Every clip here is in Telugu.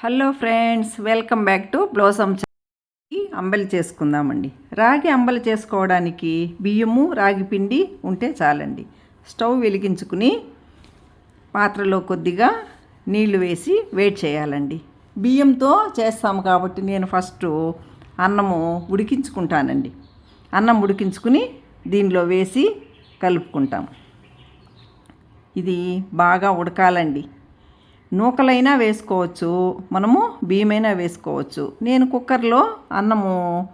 Hello friends welcome back to Blossom అంబలి చేసుకుందామండి. రాగి అంబలి చేసుకోవడానికి బియ్యము రాగి పిండి ఉంటే చాలండి. స్టవ్ వెలిగించుకుని పాత్రలో కొద్దిగా నీళ్ళు వేసి వెయిట్ చేయాలండి. బియ్యంతో చేస్తాము కాబట్టి నేను ఫస్ట్ అన్నము ఉడికించుకుంటానండి. అన్నం ఉడికించుకుని దీనిలో వేసి కలుపుకుంటాం ఇది బాగా ఉడకాలండి. నూకలైనా వేసుకోవచ్చు. మనము బియ్యమైనా వేసుకోవచ్చు. నేను కుక్కర్లో అన్నము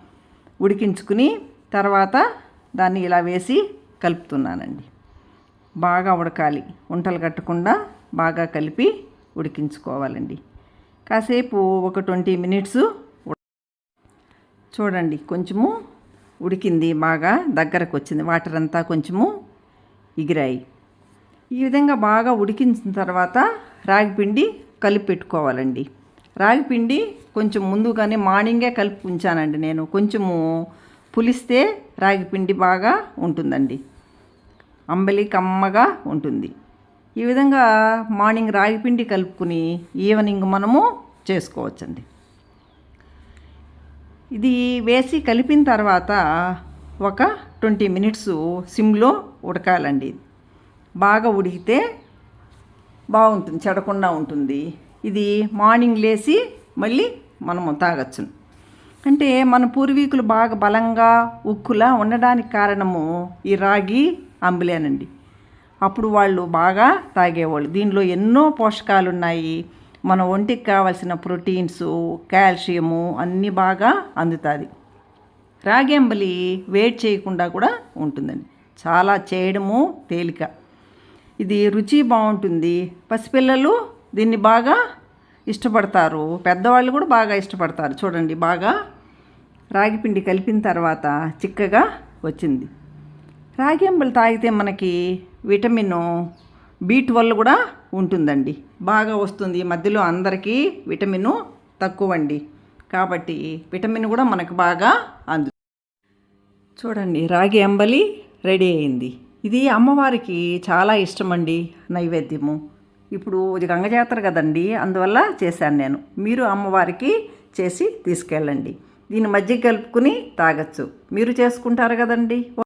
ఉడికించుకుని తర్వాత దాన్ని ఇలా వేసి కలుపుతున్నానండి. బాగా ఉడకాలి. ఉంటలు కట్టకుండా బాగా కలిపి ఉడికించుకోవాలండి. కాసేపు ఒక ట్వంటీ మినిట్స్ చూడండి కొంచెము ఉడికింది బాగా దగ్గరకు వచ్చింది వాటర్ అంతా కొంచెము ఎగిరాయి ఈ విధంగా బాగా ఉడికించిన తర్వాత రాగిపిండి కలిపి పెట్టుకోవాలండి రాగిపిండి కొంచెం ముందుగానే మార్నింగే కలిపి ఉంచానండి నేను. కొంచెము పులిస్తే రాగిపిండి బాగా ఉంటుందండి. అంబలి కమ్మగా ఉంటుంది. ఈ విధంగా మార్నింగ్ రాగిపిండి కలుపుకుని ఈవినింగ్ మనము చేసుకోవచ్చండి. ఇది వేసి కలిపిన తర్వాత ఒక ట్వంటీ మినిట్స్ సిమ్లో ఉడకాలండి. బాగా ఉడికితే బాగుంటుంది చెడకుండా ఉంటుంది. ఇది మార్నింగ్ లేచి మళ్ళీ మనము తాగొచ్చు. అంటే మన పూర్వీకులు బాగా బలంగా ఉక్కులా ఉండడానికి కారణము ఈ రాగి అంబులేనండి. అప్పుడు వాళ్ళు బాగా తాగేవాళ్ళు. దీనిలో ఎన్నో పోషకాలు ఉన్నాయి మన ఒంటికి కావాల్సిన ప్రోటీన్స్ కాల్షియము అన్నీ బాగా అందుతుంది. రాగి అంబలి వేడి చేయకుండా కూడా ఉంటుందండి. చాలా చేయడము తేలిక. ఇది రుచి బాగుంటుంది. పసిపిల్లలు దీన్ని బాగా ఇష్టపడతారు. పెద్దవాళ్ళు కూడా బాగా ఇష్టపడతారు. చూడండి బాగా రాగిపిండి కలిపిన తర్వాత చిక్కగా వచ్చింది. రాగి అంబలి తాగితే మనకి విటమిన్ బి ట్వెల్వ్ కూడా ఉంటుందండి. బాగా వస్తుంది. మధ్యలో అందరికీ విటమిన్ తక్కువ అండి కాబట్టి విటమిన్ కూడా మనకు బాగా అందు చూడండి రాగి అంబలి రెడీ అయింది. ఇది అమ్మవారికి చాలా ఇష్టమండి నైవేద్యము. ఇప్పుడు ఇది గంగ కదండి అందువల్ల చేశాను నేను. మీరు అమ్మవారికి చేసి తీసుకెళ్ళండి. దీని మధ్య కలుపుకుని తాగొచ్చు. మీరు చేసుకుంటారు కదండి?